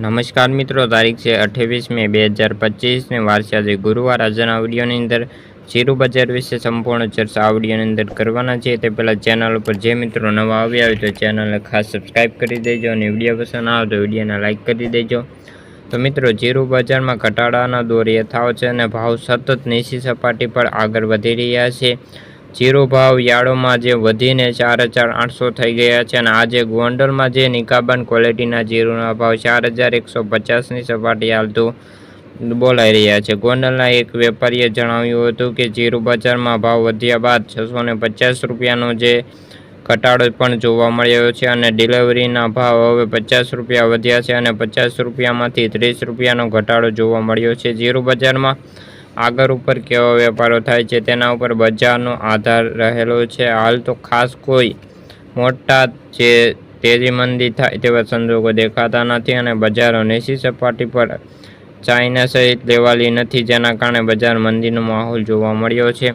નમસ્કાર મિત્રો, તારીખ છે અઠ્યાવીસ મે બે હજાર પચીસને વારસે આજે ગુરુવાર આજના વિડીયોની અંદર જીરું બજાર વિશે સંપૂર્ણ ચર્ચા આ વિડીયોની અંદર કરવાના છે તે પહેલાં ચેનલ ઉપર જે મિત્રો નવા આવ્યા હોય તો ચેનલને ખાસ સબસ્ક્રાઈબ કરી દેજો અને વીડિયો પસંદ આવે તો વિડીયોને લાઇક કરી દેજો. તો મિત્રો જીરું બજારમાં ઘટાડાના દોર યથાવ છે અને ભાવ સતત નીચી સપાટી પર આગળ વધી રહ્યા છે. જીરો ભાવ યાર્ડોમાં જે વધીને ચાર હજાર આઠસો થઈ ગયા છે અને આજે ગોંડલમાં જે નિકાબન ક્વોલિટીના જીરોના ભાવ ચાર હજાર એકસો પચાસની સપાટી હાલતું બોલાઈ રહ્યા છે. ગોંડલના એક વેપારીએ જણાવ્યું હતું કે જીરું બજારમાં ભાવ વધ્યા બાદ છસો ને પચાસ રૂપિયાનો જે ઘટાડો પણ જોવા મળ્યો છે અને ડિલિવરીના ભાવ હવે પચાસ રૂપિયા વધ્યા છે અને પચાસ રૂપિયામાંથી ત્રીસ રૂપિયાનો ઘટાડો જોવા મળ્યો છે. જીરું બજારમાં આગળ ઉપર કેવા વેપારો થાય છે તેના ઉપર બજારનો આધાર રહેલો છે. હાલ તો ખાસ કોઈ મોટા જે તેજી મંદી થાય તેવા સંજોગો દેખાતા નથી અને બજારો નીચી સપાટી પર ચાઇના સહિત લેવાલી નથી, જેના કારણે બજાર મંદીનો માહોલ જોવા મળ્યો છે.